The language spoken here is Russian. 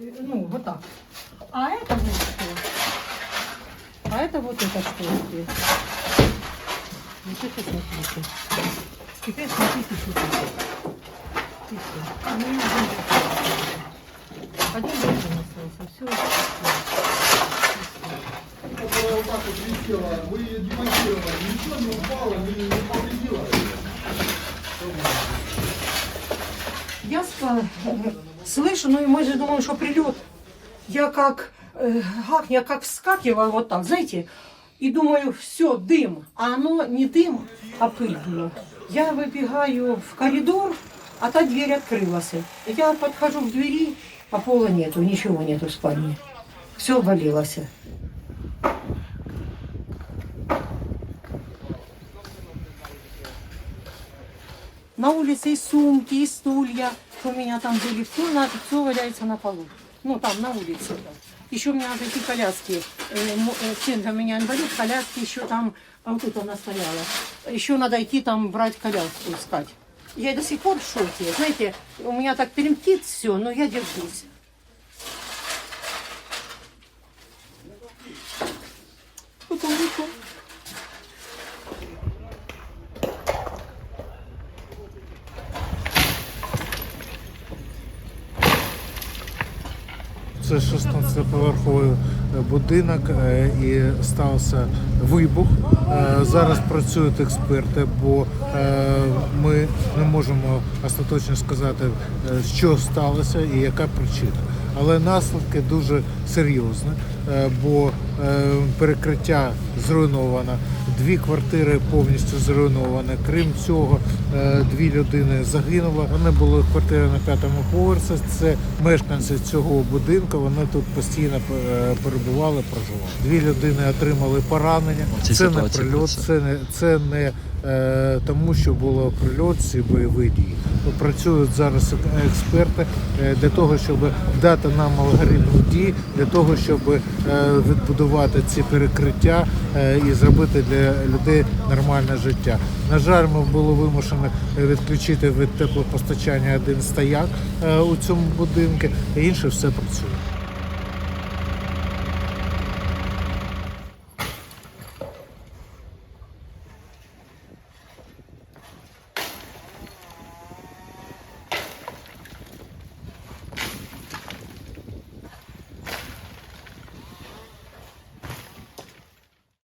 ну, вот так. А это вот что? А это вот это что здесь? Вот это смотрите. Теперь смотрите. У меня один один остался. Все. которая вот так вот висела, вы ее демонтировали, ничего не упало, не, не повредило. Я ска- слышу, ну и мы же думаем, что прилет. Я как э, я как вскакиваю вот так, знаете, и думаю, все, дым. А оно не дым, а пыль была. Я выбегаю в коридор, а та дверь открылась. Я подхожу к двери, а пола нету, ничего нету в спальне. Все обвалилось. На улице и сумки, и стулья, у меня там были, все, на, все валяется на полу. Ну, там, на улице. Еще у меня вот эти коляски, э, э, сын у меня инвалид, коляски еще там, а вот тут она стояла. Еще надо идти там брать коляску, искать. Я до сих пор в шоке. Знаете, у меня так перемтит все, но я держусь. Потом руку. Це 16-поверховий будинок е, і стався вибух. Е, Зараз працюють експерти, бо е, ми не можемо остаточно сказати, е, що сталося і яка причина. Але наслідки дуже серйозні, е, бо е, перекриття зруйновано, дві квартири повністю зруйновані. Крім цього, е, дві людини загинули. Вони були в квартирі на п'ятому поверсі. Це мешканці цього будинку. Вони тут постійно е, перебували, проживали. Дві людини отримали поранення. Це не прильот, це- не це не е, тому, що було прильот ці бойові дії. Працюють зараз експерти для того, щоб дати нам алгоритм дій, для того, щоб відбудувати ці перекриття і зробити для людей нормальне життя. На жаль, ми були вимушені відключити від теплопостачання один стояк е, у цьому будинку, а інше все працює.